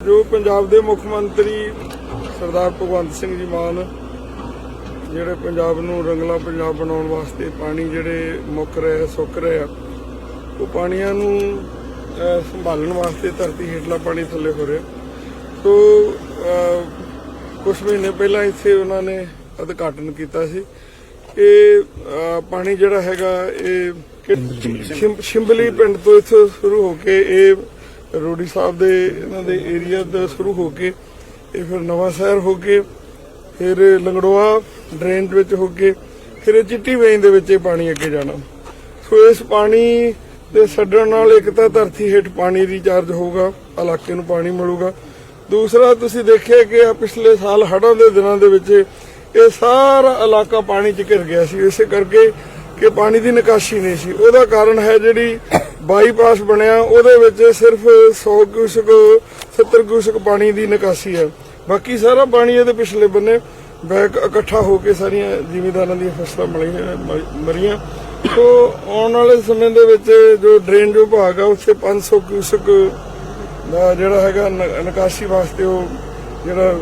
ਜੋ ਪੰਜਾਬ ਦੇ ਮੁੱਖ ਮੰਤਰੀ ਸਰਦਾਰ ਭਗਵੰਤ ਸਿੰਘ ਜੀ ਮਾਨ ਜਿਹੜੇ ਪੰਜਾਬ ਨੂੰ ਰੰਗਲਾ ਪੰਜਾਬ ਬਣਾਉਣ ਵਾਸਤੇ ਪਾਣੀ ਜਿਹੜੇ ਮੁੱਕ ਰਹੇ ਸੁੱਕ ਰਹੇ ਆ ਉਹ ਪਾਣੀਆਂ ਨੂੰ ਸੰਭਾਲਣ ਵਾਸਤੇ ਧਰਤੀ ਹੇਠਲਾ ਪਾਣੀ ਥੱਲੇ ਹੋ ਰਿਹਾ। ਸੋ ਕੁਝ ਮਹੀਨੇ ਪਹਿਲਾਂ ਇੱਥੇ ਉਹਨਾਂ ਨੇ ਉਦਘਾਟਨ ਕੀਤਾ ਸੀ ਕਿ ਪਾਣੀ ਜਿਹੜਾ ਹੈਗਾ ਇਹ ਸ਼ਿੰਬਲੀ ਪਿੰਡ ਤੋਂ ਇੱਥੋਂ ਸ਼ੁਰੂ ਹੋ ਕੇ ਇਹ ਰੋੜੀ ਸਾਹਿਬ ਦੇ ਇਹਨਾਂ ਦੇ ਏਰੀਆ ਦਾ ਸ਼ੁਰੂ ਹੋ ਕੇ, ਇਹ ਫਿਰ ਨਵਾਂ ਸ਼ਹਿਰ ਹੋ ਕੇ, ਫਿਰ ਲੰਗੜੋਆ ਡਰੇਨ ਦੇ ਵਿੱਚ ਹੋ ਕੇ, ਫਿਰ ਇਹ ਚਿੱਟੀ ਵੇਈਨ ਦੇ ਵਿੱਚ ਇਹ ਪਾਣੀ ਅੱਗੇ ਜਾਣਾ। ਸੋ ਇਸ ਪਾਣੀ ਦੇ ਛੱਡਣ ਨਾਲ ਇੱਕ ਤਾਂ ਧਰਤੀ ਹੇਠ ਪਾਣੀ ਰੀਚਾਰਜ ਹੋਊਗਾ, ਇਲਾਕੇ ਨੂੰ ਪਾਣੀ ਮਿਲੂਗਾ। ਦੂਸਰਾ, ਤੁਸੀਂ ਦੇਖਿਆ ਕਿ ਆ ਪਿਛਲੇ ਸਾਲ ਹੜ੍ਹਾਂ ਦੇ ਦਿਨਾਂ ਦੇ ਵਿੱਚ ਇਹ ਸਾਰਾ ਇਲਾਕਾ ਪਾਣੀ 'ਚ ਘਿਰ ਗਿਆ ਸੀ। ਇਸੇ ਕਰਕੇ ਕਿ ਪਾਣੀ ਦੀ ਨਿਕਾਸੀ ਨਹੀਂ ਸੀ। ਉਹਦਾ ਕਾਰਨ ਹੈ ਜਿਹੜੀ ਬਾਈਪਾਸ ਬਣਿਆ, ਉਹਦੇ ਵਿੱਚ ਸਿਰਫ 100 ਕਿਊਸਕ 70 ਕਿਊਸਕ ਪਾਣੀ ਦੀ ਨਿਕਾਸੀ ਹੈ। ਬਾਕੀ ਸਾਰਾ ਪਾਣੀ ਇਹਦੇ ਪਿਛਲੇ ਬੰਨੇ ਬੈਕ ਇਕੱਠਾ ਹੋ ਕੇ ਸਾਰੀਆਂ ਜ਼ਿਮੀਦਾਰਾਂ ਦੀਆਂ ਫਸਲਾਂ ਮਲੀਆਂ ਮ- ਮਰੀਆਂ। ਸੋ ਆਉਣ ਵਾਲੇ ਸਮੇਂ ਦੇ ਵਿੱਚ ਜੋ ਡਰੇਨ ਜੋ ਭਾਗ ਆ, ਉੱਥੇ 500 ਕਿਊਸਕ ਦਾ ਜਿਹੜਾ ਹੈਗਾ ਨ- ਨਿਕਾਸੀ ਵਾਸਤੇ ਉਹ ਜਿਹੜਾ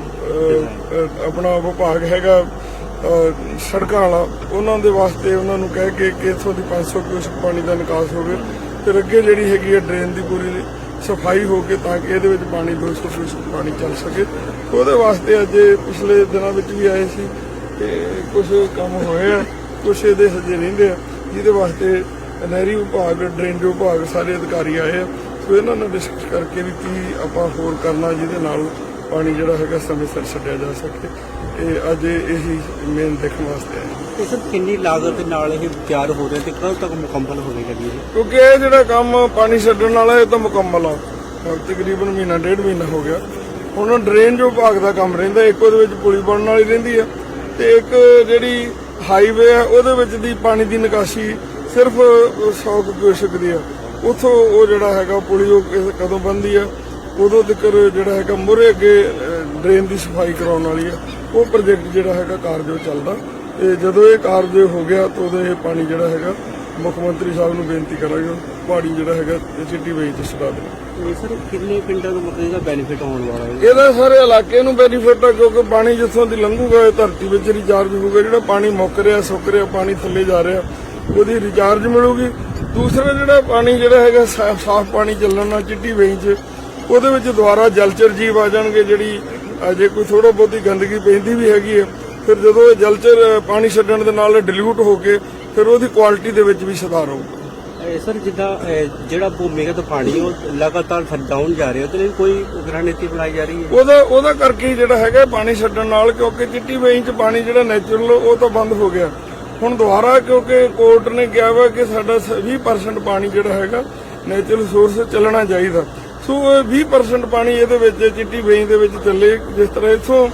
ਆਪਣਾ ਵਿਭਾਗ ਹੈਗਾ। ਸੜਕਾਂ ਵਾਲਾ, ਉਹਨਾਂ ਦੇ ਵਾਸਤੇ ਉਹਨਾਂ ਨੂੰ ਕਹਿ ਕੇ ਕਿ ਇੱਥੋਂ ਦੀ 500 ਕਿਊਸਕ ਪਾਣੀ ਦਾ ਨਿਕਾਸ ਹੋਵੇ ਫਿਰ ਅੱਗੇ ਜਿਹੜੀ ਹੈਗੀ ਹੈ ਡਰੇਨ ਦੀ ਪੂਰੀ ਸਫ਼ਾਈ ਹੋ ਕੇ ਤਾਂ ਕਿ ਇਹਦੇ ਵਿੱਚ ਪਾਣੀ 200 ਕਿਊਸਕ ਪਾਣੀ ਚੱਲ ਸਕੇ। ਉਹਦੇ ਵਾਸਤੇ ਅੱਜ ਪਿਛਲੇ ਦਿਨਾਂ ਵਿੱਚ ਵੀ ਆਏ ਸੀ ਤੇ ਕੁਝ ਕੰਮ ਹੋਏ ਆ ਕੁਝ ਇਹਦੇ ਹਜੇ ਰਹਿੰਦੇ ਆ, ਜਿਹਦੇ ਵਾਸਤੇ ਨਹਿਰੀ ਵਿਭਾਗ, ਡਰੇਨ ਵਿਭਾਗ ਸਾਰੇ ਅਧਿਕਾਰੀ ਆਏ ਆ। ਸੋ ਇਹਨਾਂ ਨਾਲ ਡਿਸਕਸ ਕਰਕੇ ਵੀ ਕੀ ਆਪਾਂ ਹੋਰ ਕਰਨਾ ਜਿਹਦੇ ਨਾਲ ਪਾਣੀ ਜਿਹੜਾ ਹੈਗਾ ਸਮੇਂ ਸਿਰ ਛੱਡਿਆ ਜਾ ਸਕੇ। ਇਹ ਅੱਜ ਇਹੀ ਮੇਨ ਦੇਖਣ ਵਾਸਤੇ ਆਏ ਇਹ ਸਰ ਕਿੰਨੀ ਲਾਗਤ ਨਾਲ ਇਹ ਤਿਆਰ ਹੋ ਰਿਹਾ ਤੇ ਕਦੋਂ ਤੱਕ ਮੁਕੰਮਲ ਹੋਵੇਗਾ ਜੀ? ਕਿਉਂਕਿ ਇਹ ਜਿਹੜਾ ਕੰਮ ਪਾਣੀ ਛੱਡਣ ਵਾਲਾ ਇਹ ਤਾਂ ਮੁਕੰਮਲ ਆ। ਤਕਰੀਬਨ ਮਹੀਨਾ ਡੇਢ ਮਹੀਨਾ ਹੋ ਗਿਆ। ਹੁਣ ਡਰੇਨ ਜੋ ਭਾਗ ਦਾ ਕੰਮ ਰਹਿੰਦਾ ਇੱਕ ਉਹਦੇ ਵਿੱਚ ਪੁਲੀ ਬਣਨ ਵਾਲੀ ਰਹਿੰਦੀ ਆ ਤੇ ਇੱਕ ਜਿਹੜੀ ਹਾਈਵੇ ਆ ਉਹਦੇ ਵਿੱਚ ਦੀ ਪਾਣੀ ਦੀ ਨਿਕਾਸੀ ਸਿਰਫ 100 ਕਿਊਸਕ ਦੀ ਆ। ਉਥੋਂ ਉਹ ਜਿਹੜਾ ਹੈਗਾ ਪੁਲੀ ਉਹ ਕਦੋਂ ਬੰਦੀ ਆ ਉਦੋਂ ਤੱਕ ਜਿਹੜਾ ਹੈਗਾ ਮੁਰੇ ਅੱਗੇ ਡਰੇਨ ਦੀ ਸਫ਼ਾਈ ਕਰਾਉਣ ਵਾਲੀ ਆ। ਉਹ ਪ੍ਰੋਜੈਕਟ ਜਿਹੜਾ ਹੈਗਾ ਕਾਰਜ ਉਹ ਚੱਲਦਾ। ਤੇ ਜਦੋਂ ਇਹ ਕਾਰਜ ਹੋ ਗਿਆ ਤਾਂ ਉਦੋਂ ਇਹ ਪਾਣੀ ਜਿਹੜਾ ਹੈਗਾ ਮੁੱਖ ਮੰਤਰੀ ਸਾਹਿਬ ਨੂੰ ਬੇਨਤੀ ਕਰਾਂਗੇ ਪਹਾੜੀ ਜਿਹੜਾ ਹੈਗਾ ਚਿੱਟੀ ਵੇਈ ਚ ਛਡਾ ਸਰ ਕਿੰਨੇ ਪਿੰਡਾਂ ਨੂੰ ਮਤਲਬ ਇਹਦਾ ਬੈਨੀਫਿਟ ਹੋਣ ਵਾਲਾ ਹੈ? ਇਹਦਾ ਸਾਰੇ ਇਲਾਕੇ ਨੂੰ ਬੈਨੀਫਿਟ ਆ ਕਿਉਂਕਿ ਪਾਣੀ ਜਿੱਥੋਂ ਦੀ ਲੰਘੂਗਾ ਇਹ ਧਰਤੀ ਵਿੱਚ ਰਿਚਾਰਜ ਹੋਊਗਾ। ਜਿਹੜਾ ਪਾਣੀ ਮੁੱਕ ਰਿਹਾ ਸੁੱਕ ਰਿਹਾ ਪਾਣੀ ਥੱਲੇ ਜਾ ਰਿਹਾ ਉਹਦੀ ਰਿਚਾਰਜ ਮਿਲੂਗੀ। ਦੂਸਰਾ ਜਿਹੜਾ ਪਾਣੀ ਜਿਹੜਾ ਹੈਗਾ ਸਾਫ਼ ਪਾਣੀ ਚੱਲਣ ਨਾਲ ਚਿੱਟੀ 'ਚ ਉਹਦੇ ਵਿੱਚ ਦੁਬਾਰਾ ਜਲਚਰ ਜੀਵ ਆ ਜਾਣਗੇ ਜਿਹੜੀ ਜੇ ਕੋਈ ਥੋੜਾ ਬਹੁਤੀ ਗੰਦਗੀ ਪੈਂਦੀ ਵੀ ਹੈਗੀ ਹੈ। ਫਿਰ ਜਦੋਂ ਇਹ ਜਲਚਰ ਪਾਣੀ ਛੱਡਣ ਦੇ ਨਾਲ ਡਿਲੂਟ ਹੋ ਕੇ ਫਿਰ ਉਹਦੀ ਕੁਆਲਿਟੀ ਦੇ ਵਿੱਚ ਵੀ ਸੁਧਾਰ ਹੋਊਗਾ। ਸਰ ਜਿੱਦਾਂ ਜਿਹੜਾ ਭੂਮੀਗਤ ਪਾਣੀ ਉਹ ਲਗਾਤਾਰ ਡਾਊਨ ਜਾ ਰਿਹਾ ਲਈ ਕੋਈ ਰਣਨੀਤੀ ਬਣਾਈ ਜਾ ਰਹੀ ਹੈ? ਉਹਦਾ ਉਹਦਾ ਕਰਕੇ ਜਿਹੜਾ ਹੈਗਾ ਪਾਣੀ ਛੱਡਣ ਨਾਲ ਕਿਉਂਕਿ ਚਿੱਟੀ ਵੇਈ 'ਚ ਪਾਣੀ ਜਿਹੜਾ ਨੈਚੁਰਲ ਉਹ ਤਾਂ ਬੰਦ ਹੋ ਗਿਆ। ਹੁਣ ਦੁਬਾਰਾ ਕਿਉਂਕਿ ਕੋਰਟ ਨੇ ਕਿਹਾ ਵਾ ਕਿ ਸਾਡਾ ਸ- 20% ਪਾਣੀ ਜਿਹੜਾ ਹੈਗਾ ਨੈਚੁਰਲ ਸੋਰਸ ਚੱਲਣਾ ਚਾਹੀਦਾ। ਸੋ ਇਹ 20% ਪਾਣੀ ਇਹਦੇ ਵਿੱਚ, ਚਿੱਟੀ ਬੇਈ ਦੇ ਵਿੱਚ ਚੱਲੇ। ਜਿਸ ਤਰ੍ਹਾਂ ਇਥੋਂ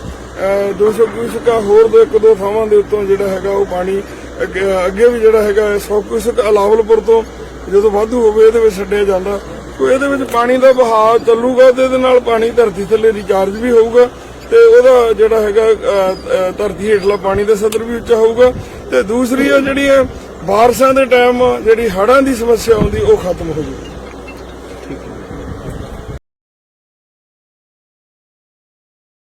200 ਕਿਊਸਕਾ ਹੋਰ ਦੋ, ਇੱਕ ਦੋ ਥਾਵਾਂ ਦੇ ਉੱਤੋਂ ਜਿਹੜਾ ਹੈਗਾ ਉਹ ਪਾਣੀ ਅੱਗੇ ਅੱਗੇ ਵੀ ਜਿਹੜਾ ਹੈਗਾ 100 ਕਿਊਸਕ ਅਲਾਵਲਪੁਰ ਤੋਂ ਜਦੋਂ ਵਾਧੂ ਹੋਵੇ ਇਹਦੇ ਵਿੱਚ ਛੱਡਿਆ ਜਾਂਦਾ। ਸੋ ਇਹਦੇ ਵਿੱਚ ਪਾਣੀ ਦਾ ਬਹਾਅ ਚੱਲੂਗਾ ਤੇ ਇਹਦੇ ਨਾਲ ਪਾਣੀ ਧਰਤੀ ਥੱਲੇ ਰਿਚਾਰਜ ਵੀ ਹੋਊਗਾ ਤੇ ਉਹਦਾ ਜਿਹੜਾ ਹੈਗਾ ਧਰਤੀ ਹੇਠਲਾ ਪਾਣੀ ਦਾ ਸਤਰ ਵੀ ਉੱਚਾ ਹੋਊਗਾ। ਤੇ ਦੂਸਰੀ ਆ ਜਿਹੜੀ ਹੈ ਬਾਰਿਸ਼ਾਂ ਦੇ ਟਾਈਮ ਜਿਹੜੀ ਹੜ੍ਹਾਂ ਦੀ ਸਮੱਸਿਆ ਆਉਂਦੀ, ਉਹ ਖਤਮ ਹੋ ਜੂ